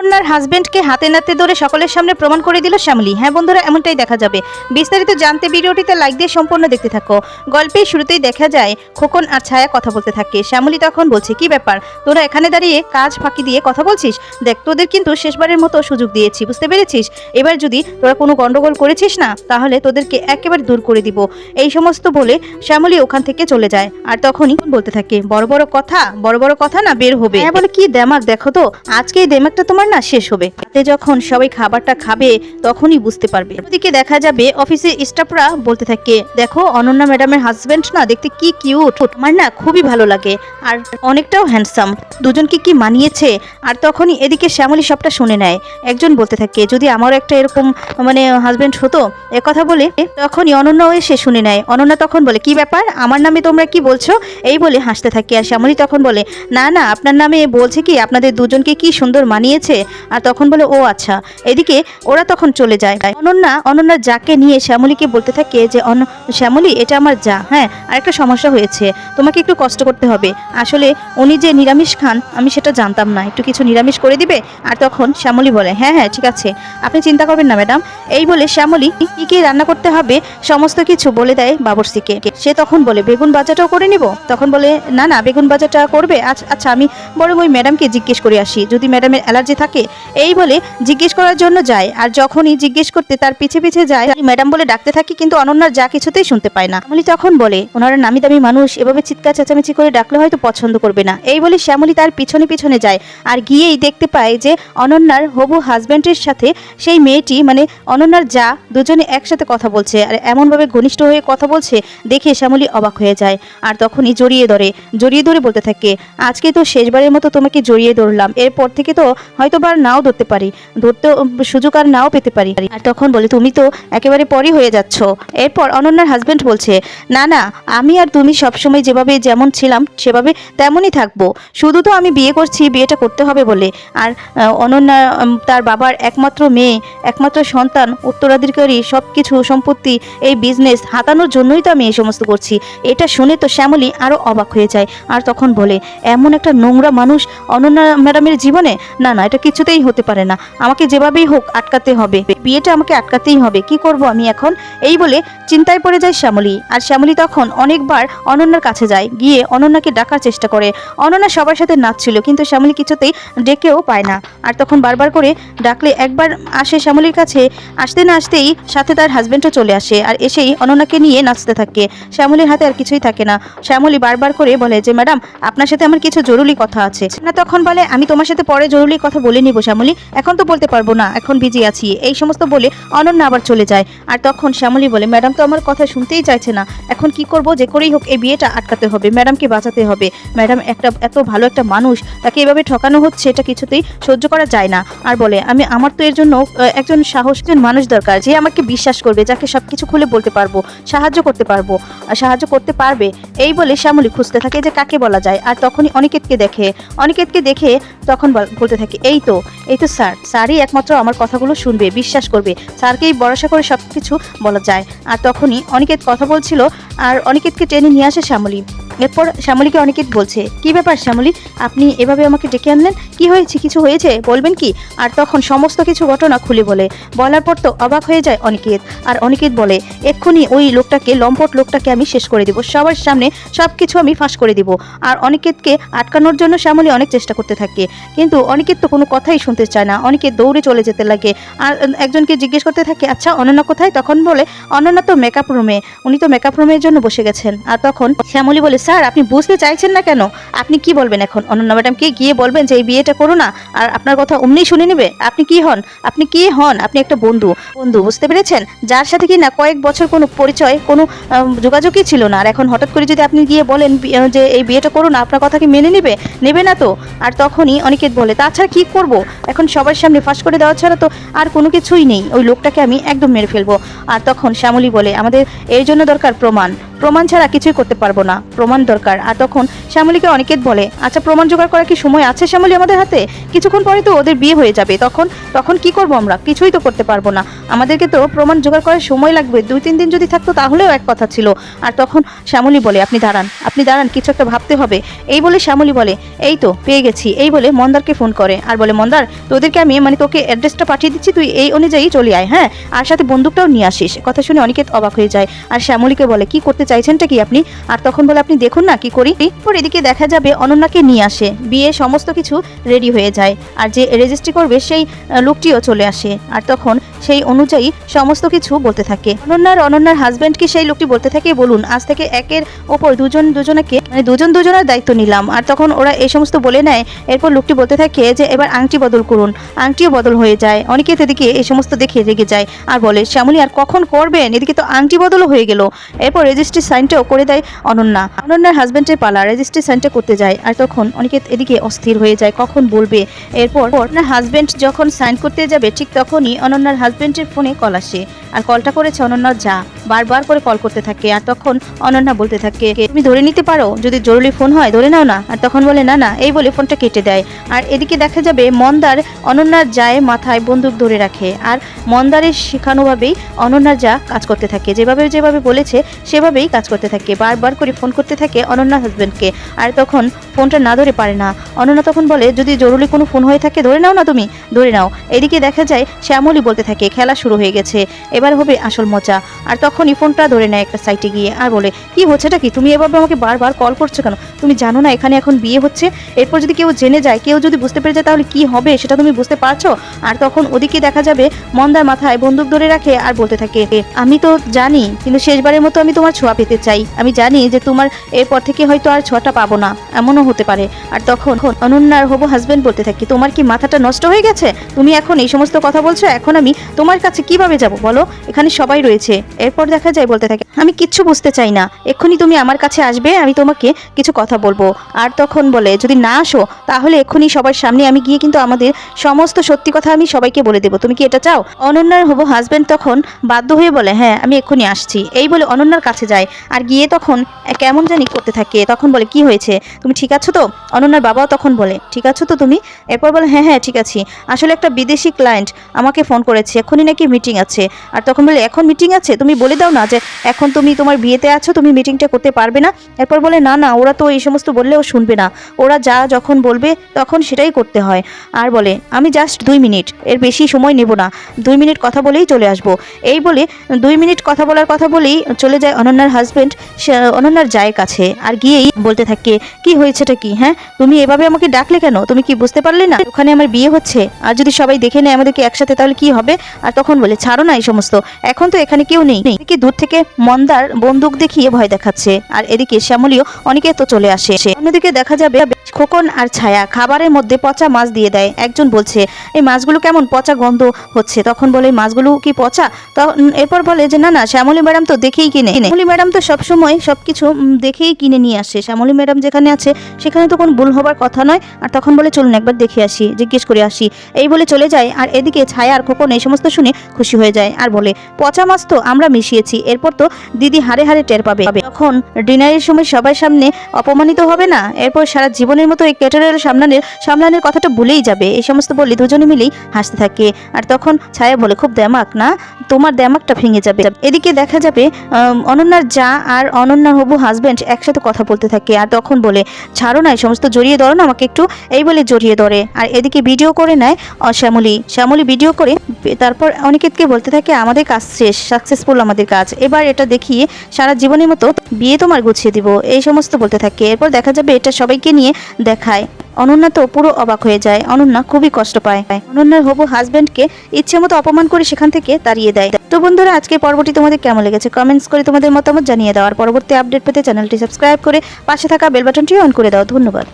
অনন্যার হাজবেন্ডকে হাতে নাতে ধরে সকলের সামনে প্রমাণ করে দিল শ্যামলী। হ্যাঁ বন্ধুরা, এমনটাই দেখা যাবে। বিস্তারিত জানতে ভিডিওটিতে লাইক দিয়ে সম্পূর্ণ দেখতে থাকো। গল্পের শুরুতেই দেখা যায়, খোকন আর ছায়া কথা বলতে থাকে। শ্যামলী তখন বলছে, কি ব্যাপার? তোরা এখানে দাঁড়িয়ে কাজ ফাঁকি দিয়ে কথা বলছিস? দেখ, তোদের কিন্তু শেষবারের মতো সুযোগ দিয়েছি, বুঝতে পেরেছিস? এবার যদি তোরা কোনো গন্ডগোল করেছিস না, তাহলে তোদেরকে একেবারে দূর করে দিব। এই সমস্ত বলে শ্যামলী ওখান থেকে চলে যায়। আর তখনই বলতে থাকে, বড় বড় কথা, বড় বড় কথা না, বের হবে। হ্যাঁ বলে, কি দেমাক? দেখো তো, আজকে এই দেমাকটা তোমার না শেষ হবে। রাতে যখন সবাই খাবারটা খাবে, তখনই বুঝতে পারবে। ওদিকে দেখা যাবে অফিসে স্টাফরা বলতে থাকে, দেখো, অনন্যা ম্যাডামের হাজবেন্ড না দেখতে কি কিউট আমার না খুবই ভালো লাগে। আর অনেকটাও হ্যান্ডসাম দুজনকে কি মানিয়েছে? আর তখনই এদিকে শ্যামলী সবটা শুনে নেয়। একজন বলতে থাকে, যদি আমারও একটা এরকম মানে হাজবেন্ড হতো? কথা বলে তখনই অনন্যাও এসে শুনে নেয়। অনন্যা তখন বলে, কি ব্যাপার? আমার নামে তোমরা কি বলছো? এই বলে হাসতে থাকে। আর শ্যামলী তখন বলে, না না, আপনার নামে বলছে কি? আপনাদের দুজনকে কি সুন্দর মানিয়েছে? আর তখন বলে, ও আচ্ছা। এদিকে ওরা তখন চলে যায়। অনন্যা অনন্যার যাকে নিয়ে শ্যামলীকে বলতে থাকে যে, অন, শ্যামলী, এটা আমার যা। হ্যাঁ আর একটা সমস্যা হয়েছে। তোমাকে একটু কষ্ট করতে হবে। আসলে উনি যে নিরামিষ খান, আমি সেটা জানতাম না। একটু কিছু নিরামিষ করে দিবে? আর তখন শ্যামলী বলে হ্যাঁ হ্যাঁ ঠিক আছে। আপনি চিন্তা করবেন না, ম্যাডাম। এই বলে শ্যামলী কি কি রান্না করতে হবে সমস্ত কিছু বলে দেয় বাবরসিকে। সে তখন বলে, বেগুন ভাজাটাও করে নিব? তখন বলে, না না, বেগুন ভাজাটা করবে। আচ্ছা আচ্ছা আমি বরং ওই ম্যাডামকে জিজ্ঞেস করে আসি। যদি ম্যাডামের অ্যালার্জি থাকে। এই বলে জিজ্ঞেস করার জন্য যায় আর যখনই জিজ্ঞেস করতে তার পিছে পিছে যায় ম্যাডাম বলে ডাকতে থাকে কিন্তু অনন্যার যা কিছুতেই শুনতে পায় না। শ্যামলী তখন বলে, ওনারা নামি দামি মানুষ, এভাবে চিৎকার চেঁচামেচি করে ডাকলে হয়তো পছন্দ করবে না। এই বলে শ্যামলী তার পিছনে পিছনে যায় আর গিয়েই দেখতে পায় যে অনন্যার হবু হাজব্যান্ডের সাথে সেই মেয়েটি মানে অনন্যার যা, দুজনে একসাথে কথা বলছে আর এমনভাবে ঘনিষ্ঠ হয়ে কথা বলছে দেখে শ্যামলী অবাক হয়ে যায় আর তখনই জড়িয়ে ধরে জড়িয়ে ধরে বলতে থাকে, আজকে তো শেষবারের মতো তোমাকে জড়িয়ে ধরলাম। এরপর থেকে তো হয়তো বার নাও ধরতে পারি? ধরতে সুযোগ আর নাও পেতে পারি। আর তখন বলে, তুমি তো একেবারে পরই হয়ে যাচ্ছ। এরপর অনন্যার হাজবেন্ড বলছে, না না, আমি আর তুমি সবসময় যেভাবে যেমন ছিলাম, সেভাবে তেমনই থাকব। শুধু তো আমি বিয়ে করছি, বিয়েটা করতে হবে বলে। আর অনন্যা তার বাবার একমাত্র মেয়ে, একমাত্র সন্তান, উত্তরাধিকারী সব কিছু সম্পত্তি, এই বিজনেস হাতানোর জন্যই তো আমি এই সমস্ত করছি। এটা শুনে তো শ্যামলী আরও অবাক হয়ে যায়। আর তখন বলে, এমন একটা নোংরা মানুষ অনন্যা ম্যাডামের জীবনে? না না, এটা কিছুতেই হতে পারে না। আমাকে যেভাবেই হোক আটকাতে হবে। বিয়েটা আমাকে আটকাতেই হবে। কি করব আমি এখন? এই বলে চিন্তায় পড়ে যায় শ্যামলী। আর শ্যামলী তখন অনেকবার অনন্যার কাছে যায়। গিয়ে অনন্যাকে ডাকার চেষ্টা করে। অনন্যা সবার সাথে নাচছিল, কিন্তু শ্যামলী কিছুতেই ডেকেও পায় না। আর তখন বারবার করে ডাকলে একবার আসে শ্যামলীর কাছে। আসতে না আসতেই সাথে তার হাজবেন্ডও চলে আসে আর এসেই অনন্যাকে নিয়ে নাচতে থাকে। শ্যামলীর হাতে আর কিছুই থাকে না। শ্যামলী বারবার করে বলে যে, ম্যাডাম, আপনার সাথে আমার কিছু জরুরি কথা আছে। না তখন বলে, আমি তোমার সাথে পরে জরুরি কথা বলে নিব শ্যামলী। এখন তো বলতে পারব না, এখন বিজি আছি। এই সমস্ত বলে অনন্যা আবার চলে যায়। আর তখন শ্যামলী বলে, ম্যাডাম তো আমার কথা শুনতেই চাইছে না। এখন কি করব? যে করেই হোক, এই বিয়েটা আটকাতে হবে। ম্যাডামকে বাঁচাতে হবে। ম্যাডাম একটা, এত ভালো একটা মানুষ, তাকে এভাবে ঠকানো হচ্ছে, এটা কিছুতেই সহ্য করা যায় না। আর বলে, আমি, আমার তো এর জন্য একজন সাহস, একজন মানুষ দরকার, যে আমাকে বিশ্বাস করবে, যাকে সব কিছু খুলে বলতে পারব, সাহায্য করতে পারব, আর সাহায্য করতে পারবে। এই বলে শ্যামলী খুঁজতে থাকে যে কাকে বলা যায়। আর তখনই অনিকেতকে দেখে অনিকেতকে দেখে তখন বলতে থাকে, এই তো? এই তো স্যার, স্যারই একমাত্র আমার কথাগুলো শুনবে, বিশ্বাস করবে। স্যারকেই ভরসা করে সব কিছু বলা যায়। আর তখনই অনিকেত কথা বলছিল, আর অনিকেতকে টেনে নিয়ে আসে শ্যামলী। এরপর শ্যামলীকে অনেকে বলছে, কি ব্যাপার শ্যামলী? আপনি এভাবে আমাকে ডেকে আনলেন? কি হয়েছে? কিছু হয়েছে? বলবেন কি? আর তখন সমস্ত কিছু ঘটনা খুলে বলে। বলার পর তো অবাক হয়ে যায় অনিকেত। আর অনিকেত বলে, এক্ষুনি ওই লোকটাকে, লম্পট লোকটাকে আমি শেষ করে দিব। সবার সামনে সব কিছু আমি ফাঁস করে দিব। আর অনিকেতকে আটকানোর জন্য শ্যামলী অনেক চেষ্টা করতে থাকে। কিন্তু অনিকেত তো কোনো কথাই শুনতে চায় না। অনিকেত দৌড়ে চলে যেতে লাগে। আর একজনকে জিজ্ঞেস করতে থাকে আচ্ছা অনন্যা কোথায়? তখন বলে, অনন্যা তো মেকআপ রুমে উনি তো মেকআপ রুমের জন্য বসে গেছেন। আর তখন শ্যামলী বলে স্যার, আপনি বুঝতে চাইছেন না কেন? আপনি কি বলবেন এখন? অনন্যা ম্যাডামকে গিয়ে বলবেন যে এই বিয়েটা করো না, আর আপনার কথা অমনি শুনে নেবে? আপনি কি হন? আপনি কি হন? আপনি একটা বন্ধু। বন্ধু, বুঝতে পেরেছেন? যার সাথে কি না কয়েক বছর কোনো পরিচয়, কোনো যোগাযোগই ছিল না। আর এখন হঠাৎ করে যদি আপনি গিয়ে বলেন যে এই বিয়েটা করো না, আপনার কথা কি মেনে নেবে? নেবে না তো? আর তখনই অনেকে বলে, তাছাড়া কি করব? এখন সবার সামনে ফাঁস করে দেওয়া ছাড়া তো আর কোনো কিছুই নেই। ওই লোকটাকে আমি একদম মেরে ফেলব। আর তখন শ্যামলী বলে, আমাদের এর জন্য দরকার প্রমাণ। প্রমাণ ছাড়া কিছুই করতে পারব না। প্রমাণ দরকার। আর তখন শ্যামলীকে অনিকেত বলে আচ্ছা প্রমাণ জোগাড় করার কি সময় আছে শ্যামলী আমাদের হাতে? কিছুক্ষণ পরে তো ওদের বিয়ে হয়ে যাবে। তখন তখন কি করব আমরা? কিছুই তো করতে পারব না। আমাদেরকে তো প্রমাণ জোগাড় করার সময় লাগবে। দুই, তিন দিন যদি থাকতো তাহলেও এক কথা ছিল। আর তখন শ্যামলী বলে, আপনি দাঁড়ান আপনি দাঁড়ান, কিছু একটা ভাবতে হবে। এই বলে শ্যামলী বলে, এই তো, পেয়ে গেছি। এই বলে মন্দারকে ফোন করে। আর বলে, মন্দার, তোদেরকে আমি মানে তোকে অ্যাড্রেসটা পাঠিয়ে দিচ্ছি, তুই এই অনুযায়ী চলে আয় হ্যাঁ? আর সাথে বন্দুকটাও নিয়ে আসিস। কথা শুনে অনিকেত অবাক হয়ে যায়। আর শ্যামলীকে বলে, কি করতে চাইছেনটা কি আপনি? আর তখন বলে আপনি দেখুন না কি করি। এরপর এদিকে দেখা যাবে অনন্যাকে নিয়ে আসে। বিয়ে সমস্ত কিছু রেডি হয়ে যায়। আর যে রেজিস্ট্রি করবে সেই লোকটিও চলে আসে। আর তখন সেই অনুযায়ী সমস্ত কিছু বলতে থাকে। অনন্যার অনন্যার হাজবেন্ডকে সেই লোকটি বলতে থাকে, বলুন, আজ থেকে একের ওপর দুজন দুজনকে মানে দুজন দুজনের দায়িত্ব নিলাম। আর তখন ওরা এই সমস্ত বলে নেয়। এরপর লোকটি বলতে থাকে যে, এবার আংটি বদল করুন। আংটিও বদল হয়ে যায়। অনেকে এদিকে এই সমস্ত দেখে রেগে যায়। আর বলে, শ্যামলী, আর কখন করবেন? এদিকে তো আংটি বদলও হয়ে গেল। এরপর রেজিস্ট্রি সাইনটাও করে দেয় অনন্যা। অনন্যার হাজব্যান্ডের পালা রেজিস্ট্রি সাইনটা করতে যায় আর তখন অনেকে এদিকে অস্থির হয়ে যায়, কখন বলবে? এরপর অনন্যার হাজব্যান্ড যখন সাইন করতে যাবে, ঠিক তখনই অনন্যার হাজব্যান্ডের ফোনে কল আসে। আর কলটা করেছে অনন্যার যা বারবার করে কল করতে থাকে। আর তখন অনন্যা বলতে থাকে, তুমি ধরে নিতে পারো? যদি জরুরি ফোন হয়, ধরে নাও না। আর তখন বলে, না না। এই বলে ফোনটা কেটে দেয়। আর এদিকে দেখা যাবে, মন্দার অনন্যার যায় মাথায় বন্দুক ধরে রাখে। আর মন্দারের শেখানোভাবেই অনন্যার যা কাজ করতে থাকে। যেভাবে যেভাবে বলেছে, সেভাবেই কাজ করতে থাকে। বারবার করে ফোন করতে থাকে অনন্যা হাজবেন্ডকে আর তখন ফোনটা না ধরে পারে না। অনন্যা তখন বলে, যদি জরুরি কোনো ফোন হয়ে থাকে, ধরে নাও না তুমি? ধরে নাও। এদিকে দেখা যায়, শ্যামলী বলতে থাকে, খেলা শুরু হয়ে গেছে। এবার হবে আসল মজা। আর তখনই ফোনটা ধরে নেয় একটা সাইটে গিয়ে আর বলে, কি হচ্ছেটা কি? তুমি এভাবে আমাকে বারবার কল করছ কেন? তুমি জানো না এখানে এখন বিয়ে হচ্ছে। এরপর যদি কেউ জেনে যায়, কেউ যদি বুঝতে পেরে যায় তাহলে কি হবে সেটা তুমি বুঝতে পারছ? আর তখন ওদিকে দেখা যাবে মন্দার মাথায় বন্দুক ধরে রাখে আর বলতে থাকে আমি তো জানি, কিন্তু শেষবারের মতো আমি তোমার ছোঁয়া পেতে চাই। আমি জানি যে তোমার এরপর থেকে হয়তো আর ছোঁয়াটা পাবো না, এমনও হতে পারে। আর তখন অনন্যার হবু হাজবেন্ড বলতে থাকি, তোমার কি মাথাটা নষ্ট হয়ে গেছে? তুমি এখন এই সমস্ত কথা বলছো, এখন আমি তোমার কাছে কীভাবে যাব? বলো এখানে সবাই রয়েছে। এরপর দেখা যায় বলতে থাকে, আমি কিচ্ছু বুঝতে চাই না। এক্ষুনি তুমি আমার কাছে আসবে, আমি তোমাকে কিছু কথা বলব। আর তখন বলে, যদি না আসো, তাহলে এক্ষুনি সবার সামনে আমি গিয়ে কিন্তু আমাদের সমস্ত সত্যি কথা আমি সবাইকে বলে দেবো। তুমি কি এটা চাও? অনন্যার হবু হাজবেন্ড তখন বাধ্য হয়ে বলে হ্যাঁ আমি এক্ষুনি আসছি। এই বলে অনন্যার কাছে যায়। আর গিয়ে তখন কেমন জানি করতে থাকে। তখন বলে, কি হয়েছে? তুমি ঠিক আছো তো? অনন্যার বাবাও তখন বলে, ঠিক আছো তো তুমি? এরপর বলে হ্যাঁ হ্যাঁ ঠিক আছি। আসলে একটা বিদেশি ক্লায়েন্ট আমাকে ফোন করেছে। এখনই নাকি মিটিং আছে। আর তখন বলে, এখন মিটিং আছে? তুমি বলে দাও না যে, এখন তুমি তোমার বিয়েতে আছো, তুমি মিটিংটা করতে পারবে না। এরপর বলে, না না, ওরা তো এই সমস্ত বললেও শুনবে না। ওরা যা যখন বলবে, তখন সেটাই করতে হয়। আর বলে, আমি জাস্ট দুই মিনিট, এর বেশি সময় নেব না। দুই মিনিট কথা বলেই চলে আসব। এই বলে, দুই মিনিট কথা বলার কথা বলেই চলে যায় অনন্যার হাজবেন্ড অনন্যার জায়ের কাছে। আর গিয়েই বলতে থাকে, কি হয়েছেটা কি হ্যাঁ? তুমি এভাবে আমাকে ডাকলে কেন? তুমি কি বুঝতে পারলে না? ওখানে আমার বিয়ে হচ্ছে। আর যদি সবাই দেখে নেয় আমাদেরকে একসাথে, তাহলে কি হবে? আর তখন বলে, ছাড়ো না এই সমস্ত এখন তো এখানে কেউ নেই। এদিকে দূর থেকে মন্দার বন্দুক দেখিয়ে ভয় দেখাচ্ছে। আর এদিকে শ্যামলীও অনেকে তো চলে আসে। অন্যদিকে দেখা যাবে খোকন আর ছায়া। খাবারের মধ্যে পচা মাছ দিয়ে দেয়। একজন বলছে এই মাছগুলো কেমন পচা গন্ধ হচ্ছে? তখন বলে "এই মাছগুলো কি পচা? তখন এরপর বলে যে না না শ্যামলী ম্যাডাম তো দেখেই কিনে শ্যামলী ম্যাডাম তো সবসময় সবকিছু উম, দেখেই কিনে নিয়ে আসে। শ্যামলী ম্যাডাম যেখানে আছে সেখানে তো কোনো ভুল হবার কথা নয়। আর তখন বলে চলুন একবার দেখে আসি জিজ্ঞেস করে আসি। এই বলে চলে যায়। আর এদিকে ছায়া আর খোকন এই সমস্ত শুনে খুশি হয়ে যায়। আর বলে, পচা মাছ তো আমরা মিশিয়েছি, এরপর তো দিদি হারে হারে টের পাবে। তখন ডিনারের সময় সবার সামনে অপমানিত হবে না? এরপর সারা জীবনের মতো এই ক্যাটারের সামলানের সামলানের কথাটা ভুলেই যাবে। এই সমস্ত বললে দুজনে মিলেই হাসতে থাকে। আর তখন ছায়া বলে, খুব দেমাক, না? তোমার দেমাকটা ভেঙে যাবে। এদিকে দেখা যাবে অনন্যার যা আর অনন্যার হবু হাজবেন্ড একসাথে কথা বলতে থাকে। আর তখন বলে, ছাড়ো না সমস্ত জড়িয়ে ধরো না, আমাকে একটু এই বলে জড়িয়ে ধরে। আর এদিকে ভিডিও করে নেয় শ্যামলী। শ্যামলী ভিডিও করে, তারপর অনিকেতকে বলতে থাকে আমাদের কাজ শেষ সাকসেসফুল আমাদের কাজ। এবার এটা দেখিয়ে সারা জীবনের মতো বিয়ে তোমার গুছিয়ে দিব। এই সমস্ত বলতে থাকে। এরপর দেখা যাবে এটা সবাইকে নিয়ে দেখায়। অনন্যা তো পুরো অবাক হয়ে যায়। অনন্যা খুবই কষ্ট পায়। অনন্যার হবু হাজবেন্ডকে ইচ্ছে মতো অপমান করে সেখান থেকে তাড়িয়ে দেয়। তো বন্ধুরা আজকে পর্বটি তোমাদের কেমন লেগেছে কমেন্টস করে তোমাদের মতামত জানিয়ে দাও। আর পরবর্তী আপডেট পেতে চ্যানেলটি সাবস্ক্রাইব করে পাশে থাকা বেল বাটনটি অন করে দাও। ধন্যবাদ।